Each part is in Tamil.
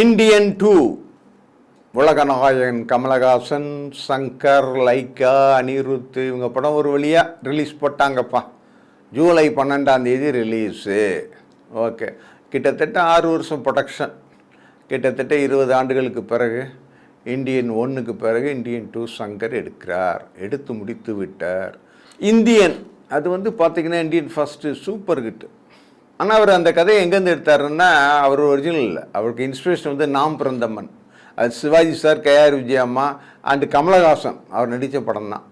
இந்தியன் டூ உலகநாயகன் கமலஹாசன் சங்கர் லைக்கா அனிருத் இவங்க படம் ஒரு வழியாக ரிலீஸ் போட்டாங்கப்பா. ஜூலை பன்னெண்டாம் தேதி ரிலீஸு ஓகே கிட்டத்தட்ட ஆறு வருஷம் ப்ரொடக்ஷன் கிட்டத்தட்ட இருபது ஆண்டுகளுக்கு பிறகு இந்தியன் ஒன்றுக்கு பிறகு இந்தியன் டூ சங்கர் எடுக்கிறார். எடுத்து முடித்து விட்டார். இந்தியன் அது வந்து பார்த்திங்கன்னா இந்தியன் ஃபஸ்ட்டு சூப்பர் ஹிட் ஆனால் அவர் அந்த கதையை எங்கேருந்து எடுத்தாருன்னா அவர் ஒரிஜினல் இல்லை. அவருக்கு இன்ஸ்பிரேஷன் வந்து நாம் பிறந்தம்மன். அது Sivaji sir KR Vijayamma and Kamalahasan. அவர் நடித்த படம் தான்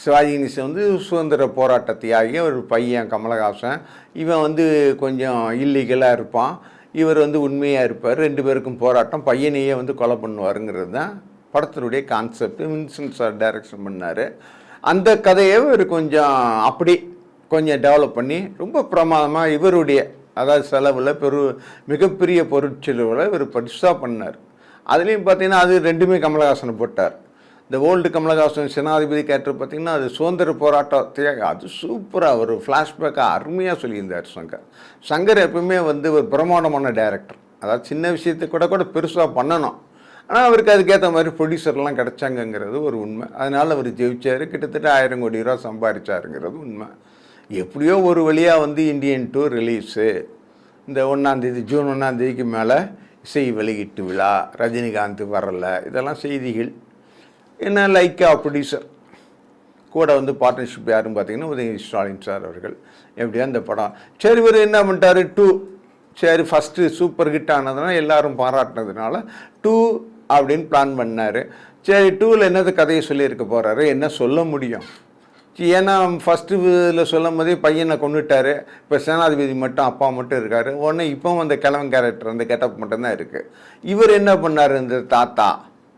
சிவாஜி கணேசன் வந்து சுதந்திர போராட்ட தியாகி ஒரு பையன் கமலஹாசன். இவன் வந்து கொஞ்சம் இல்லீகலாக இருப்பான். இவர் வந்து உண்மையாக இருப்பார். ரெண்டு பேருக்கும் போராட்டம். பையனையே வந்து கொலை பண்ணுவாருங்கிறது தான் படத்தினுடைய கான்செப்ட் வின்சென்ட் சார் டைரக்ஷன் பண்ணார். அந்த கதையை இவர் கொஞ்சம் அப்படி கொஞ்சம் டெவலப் பண்ணி ரொம்ப பிரமாதமாக இவருடைய அதாவது செலவில் பெரு மிகப்பெரிய பொருட்செலவில் இவர் பெருசாக பண்ணார். அதுலேயும் பார்த்தீங்கன்னா அது ரெண்டுமே கமலஹாசனை போட்டார். இந்த ஓல்டு கமலஹாசன் சேனாதிபதி கேரக்டர் பார்த்தீங்கன்னா அது சுதந்திர போராட்ட அது சூப்பராக ஒரு ஃப்ளாஷ்பேக்காக அருமையாக சொல்லியிருந்தார் சங்கர். சங்கர் எப்பவுமே வந்து ஒரு பிரமாண்டமான டைரக்டர் அதாவது சின்ன விஷயத்தை கூட கூட பெருசாக பண்ணணும். ஆனால் அவருக்கு அதுக்கேற்ற மாதிரி ப்ரொடியூசர்லாம் கிடச்சாங்கங்கிறது ஒரு உண்மை. அதனால் அவர் ஜெயிச்சார். கிட்டத்தட்ட ஆயிரம் கோடி ரூபா சம்பாதிச்சாருங்கிறது உண்மை. எப்படியோ ஒரு வழியாக வந்து இந்தியன் டூ ரிலீஸு இந்த ஒன்றாந்தேதி ஜூன் ஒன்றாந்தேதிக்கு மேலே இசை வெளியீட்டு விழா ரஜினிகாந்த் வரல இதெல்லாம் செய்திகள். என்ன லைக்கா ப்ரொடியூசர் கூட வந்து பார்ட்னர்ஷிப் யாருன்னு பார்த்தீங்கன்னா உதயநிதி ஸ்டாலின் சார் அவர்கள். எப்படியா இந்த படம். சரி இவர் என்ன பண்ணிட்டாரு? டூ சரி ஃபஸ்ட்டு சூப்பர் ஹிட் ஆனதுனால எல்லாரும் பாராட்டினதுனால டூ அப்படின்னு பிளான் பண்ணார். சரி டூவில் என்னது கதையை சொல்லியிருக்க போகிறாரு என்ன சொல்ல முடியும்? ஏன்னா ஃபஸ்ட்டு இதில் சொல்லும் போதே பையனை கொண்டுட்டாரு இப்போ சேனாதிபதி மட்டும் அப்பா மட்டும் இருக்கார். உடனே இப்போ அந்த கிழவன் கேரக்டர் அந்த கெட்டப் மட்டும்தான் இருக்குது இவர் என்ன பண்ணார் இந்த தாத்தா?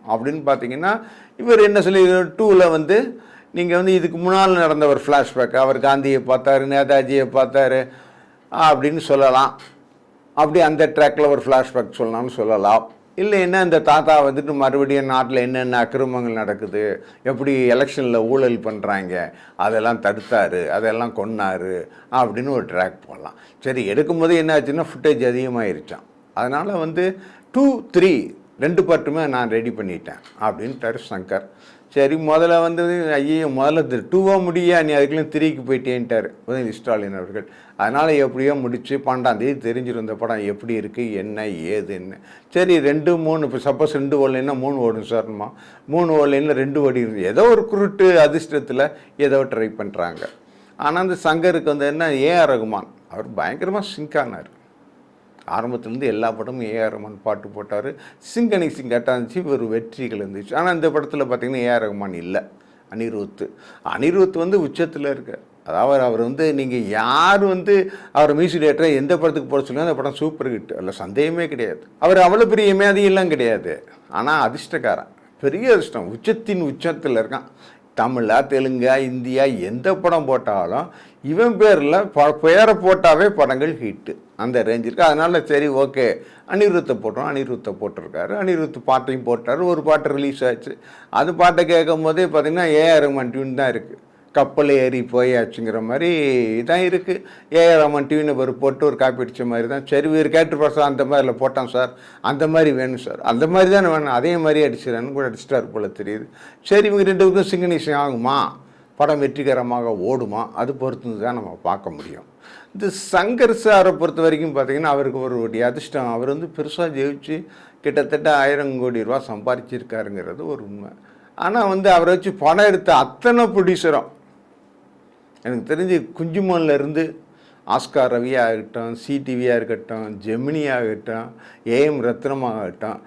அப்படின்னு பார்த்தீங்கன்னா இவர் என்ன சொல்லி டூவில் வந்து நீங்கள் வந்து இதுக்கு முன்னால் நடந்த ஒரு ஃப்ளாஷ்பேக் அவர் காந்தியை பார்த்தாரு நேதாஜியை பார்த்தாரு அப்படின்னு சொல்லலாம். அப்படி அந்த ட்ராக்கில் ஒரு ஃப்ளாஷ்பேக் சொல்லலாம்னு சொல்லலாம். இல்லை என்ன இந்த தாத்தா வந்துட்டு மறுபடியும் நாட்டில் என்னென்ன அக்கிரமங்கள் நடக்குது? எப்படி எலெக்ஷனில் ஊழல் பண்ணுறாங்க அதெல்லாம் தடுத்தாரு அதெல்லாம் கொன்னாரு அப்படின்னு ஒரு ட்ராக் போடலாம். சரி எடுக்கும்போது என்ன ஆச்சுன்னா ஃபுட்டேஜ் அதிகமாகிருச்சான் அதனால் வந்து டூ த்ரீ ரெண்டு பார்ட்டுமே நான் ரெடி பண்ணிட்டேன் அப்படின்ட்டாரு சங்கர். சரி முதல்ல வந்து ஐயோ முதல்ல டூவாக முடியா? நீ அதுக்குள்ளே திரிக்கு போயிட்டேன்ட்டார் உதயநிதி ஸ்டாலின் அவர்கள். அதனால் எப்படியோ முடித்து பன்னெண்டாந்தேதி தெரிஞ்சிடும் படம் எப்படி இருக்குது என்ன ஏதுன்னு சரி ரெண்டு மூணு இப்போ சப்போஸ் ரெண்டு ஓலைன்னா மூணு ஓடும் சார்மா மூணு ஓடலைன்னா ரெண்டு ஓடி இருந்து ஏதோ ஒரு குருட்டு அதிர்ஷ்டத்தில் ஏதோ ட்ரை பண்ணுறாங்க ஆனால் அந்த சங்கருக்கு வந்து என்ன ஏஆர் ரகுமான் அவர் பயங்கரமாக சிங்க் ஆனார். ஆரம்பத்துலேருந்து எல்லா படமும் ஏஆர் ரஹ்மான் பாட்டு போட்டார். சிங்கனி சிங்காட்டாக இருந்துச்சு ஒரு வெற்றிகள் இருந்துச்சு. ஆனால் இந்த படத்தில் பார்த்தீங்கன்னா ஏஆர் ரகுமான் இல்லை. அனிருத். அனிருத் வந்து உச்சத்தில் இருக்கார். அதாவது அவர் வந்து நீங்கள் யார் வந்து அவர் மியூசிக் டேரக்டரை எந்த படத்துக்கு போட சொல்லுங்க அந்த படம் சூப்பர் ஹிட் அதில் சந்தேகமே கிடையாது. அவர் அவ்வளோ பெரிய மேதையெல்லாம் கிடையாது. ஆனால் அதிர்ஷ்டக்காரன். பெரிய அதிர்ஷ்டம். உச்சத்தின் உச்சத்தில் இருக்கான். தமிழா தெலுங்கா இந்தியா எந்த படம் போட்டாலும் இவன் பேரில் ப பேரை போட்டாவே படங்கள் ஹிட்டு அந்த ரேஞ்சிற்கு இருக்குது அதனால் சரி ஓகே அனிருத்தை போட்டோம். அனிருத்தை போட்டிருக்காரு. அனிருத் பாட்டையும் போட்டார். ஒரு பாட்டு ரிலீஸ் ஆச்சு. அது பாட்டை கேட்கும் போதே பார்த்தீங்கன்னா ஏஆர் ரமன் டியூன் தான் இருக்குது கப்பல் ஏறி போயாச்சுங்கிற மாதிரி தான் இருக்குது ஏஆர் ரமன் டியூனை ஒரு போட்டு ஒரு காப்பி அடித்த மாதிரி தான். சரி ஒரு கேட்டு பாசம் அந்த மாதிரில போட்டோம் சார். அந்த மாதிரி வேணும் சார். அந்த மாதிரி தானே வேணும். அதே மாதிரி அடிச்சிடறேன்னு கூட அடிச்சிட்டாரு போல தெரியுது. சரி இவங்க ரெண்டு பேருக்கும் சிங்கனிஷன் ஆகுமா? படம் வெற்றிகரமாக ஓடுமா? அது பொறுத்து தான் நம்ம பார்க்க முடியும். இந்த சங்கர் சாரை பொறுத்த வரைக்கும் பார்த்தீங்கன்னா அவருக்கு ஒரு ஒரு அதிர்ஷ்டம். அவர் வந்து பெருசாக ஜெயிச்சு கிட்டத்தட்ட ஆயிரம் கோடி ரூபா சம்பாதிச்சிருக்காருங்கிறது ஒரு உண்மை. ஆனால் வந்து அவரை வச்சு படம் எடுத்த அத்தனை ப்ரொடியூசரும் எனக்கு தெரிஞ்சு குஞ்சுமோன்லேருந்து ஆஸ்கார் ரவியாக இருக்கட்டும் சிடிவியாக இருக்கட்டும் ஜெமினி ஆகட்டும் ஏஎம் ரத்னமாகட்டும்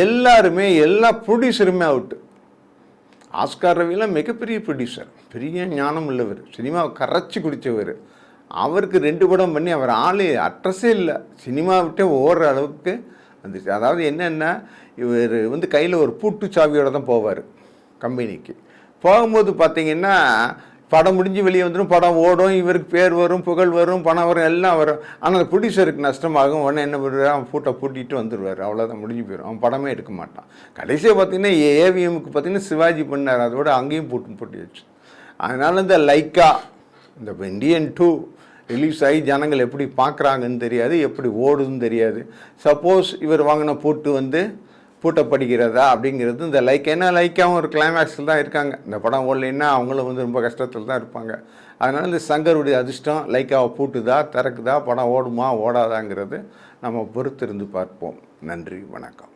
எல்லாருமே எல்லா ப்ரொடியூசருமே அவுட்டு ஆஸ்கார் ரவிலாம் மிகப்பெரிய ப்ரொடியூசர் பெரிய ஞானம் உள்ளவர். சினிமாவை கரைச்சி குடித்தவர். அவருக்கு ரெண்டு படம் பண்ணி அவர் ஆள் அட்ரஸே இல்லை. சினிமா விட்டே ஓடுற அளவுக்கு வந்துச்சு அதாவது என்னென்னா இவர் வந்து கையில் ஒரு பூட்டு சாவியோடு தான் போவார் கம்பெனிக்கு. போகும்போது பார்த்தீங்கன்னா படம் முடிஞ்சு வெளியே வந்துடும் படம் ஓடும் இவருக்கு பேர் வரும் புகழ் வரும் பணம் வரும் எல்லாம் வரும். ஆனால் அந்த ப்ரொடியூசருக்கு நஷ்டமாகும். உடனே என்ன பண்ணுவார்? அவன் பூட்டை பூட்டிட்டு வந்துடுவார் அவ்வளோதான் முடிஞ்சு போயிடும் அவன் படமே எடுக்க மாட்டான். கடைசியாக பார்த்தீங்கன்னா ஏவிஎம்க்கு பார்த்தீங்கன்னா சிவாஜி பண்ணார். அதோட அங்கேயும் பூட்டு பூட்டி வச்சு. அதனால் இந்த லைக்கா இந்த இண்டியன் டூ ரிலீஸ் ஆகி ஜனங்கள் எப்படி பார்க்குறாங்கன்னு தெரியாது எப்படி ஓடுதுன்னு தெரியாது. சப்போஸ் இவர் வாங்கின பூட்டு வந்து பூட்டப்படுகிறதா அப்படிங்கிறது இந்த லைக் ஏன்னா லைக்காகவும் ஒரு கிளைமேக்ஸில் தான் இருக்காங்க. இந்த படம் ஓடலைன்னா அவங்களும் வந்து ரொம்ப கஷ்டத்தில் தான் இருப்பாங்க. அதனால் இந்த சங்கருடைய அதிர்ஷ்டம் லைக்காவை பூட்டுதா திறக்குதா படம் ஓடுமா ஓடாதாங்கிறது நம்ம பொறுத்திருந்து பார்ப்போம். நன்றி வணக்கம்.